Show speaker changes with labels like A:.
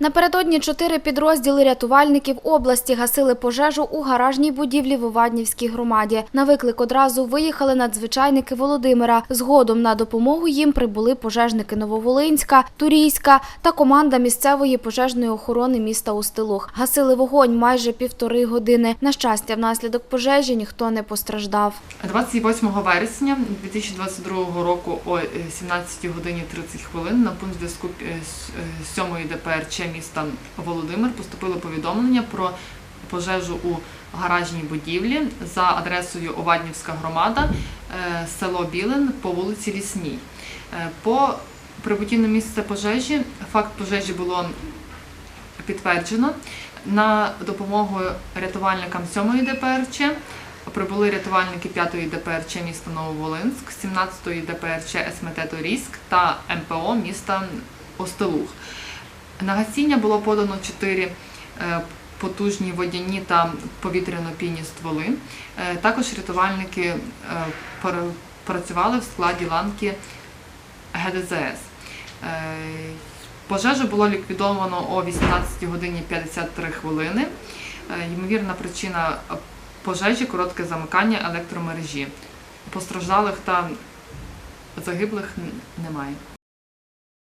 A: Напередодні чотири підрозділи рятувальників області гасили пожежу у гаражній будівлі в Оваднівській громаді. На виклик одразу виїхали надзвичайники Володимира. Згодом на допомогу їм прибули пожежники Нововолинська, Турійська та команда місцевої пожежної охорони міста Устилух. Гасили вогонь майже півтори години. На щастя, внаслідок пожежі ніхто не постраждав.
B: 28 вересня 2022 року о 17 годині 30 хвилин на пункт зв'язку е, з 7 ДПРЧ міста Володимир поступило повідомлення про пожежу у гаражній будівлі за адресою Оваднівська громада, е, село Білин по вулиці Лісній. Е, По прибутті на місце пожежі факт пожежі було підтверджено. На допомогу рятувальникам 7-ї ДПРЧ прибули рятувальники 5-ї ДПРЧ міста Нововолинськ, 17-ї ДПРЧ СМТ Торійськ та МПО міста Остелух. На гасіння було подано 4 потужні водяні та повітряно-пійні стволи. Е, Також рятувальники е, працювали в складі ланки ГДЗС. Е, Пожежу було ліквідовано о 18 годині 53 хвилини. Е, Ймовірна причина пожежі коротке замикання електромережі. Постраждалих та загиблих немає.